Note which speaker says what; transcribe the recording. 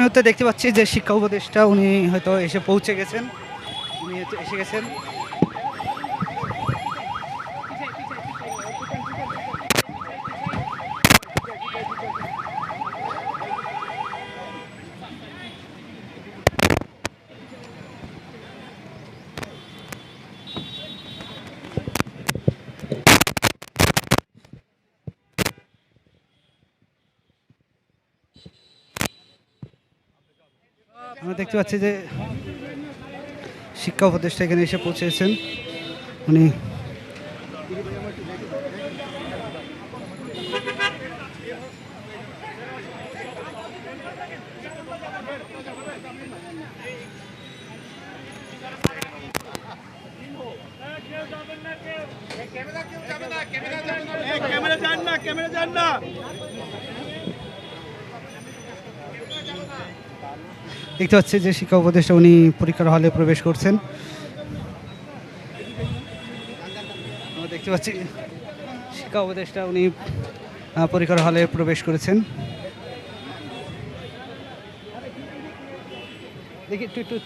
Speaker 1: হয়তো দেখতে পাচ্ছি যে শিক্ষা উপদেষ্টা উনি হয়তো এসে পৌঁছে গেছেন। উনি এসে গেছেন। আমরা দেখতে পাচ্ছি যে শিক্ষা উপদেষ্টা এখানে এসে পৌঁছেছেন। উনি
Speaker 2: ক্যামেরা যান না, ক্যামেরা যান না।
Speaker 1: দেখতে পাচ্ছি যে শিক্ষা উপদেষ্টা উনি পরীক্ষার হলে প্রবেশ করছেন। দেখতে পাচ্ছি শিক্ষা উপদেষ্টা উনি পরীক্ষার হলে প্রবেশ করেছেন। দেখি একটু একটু।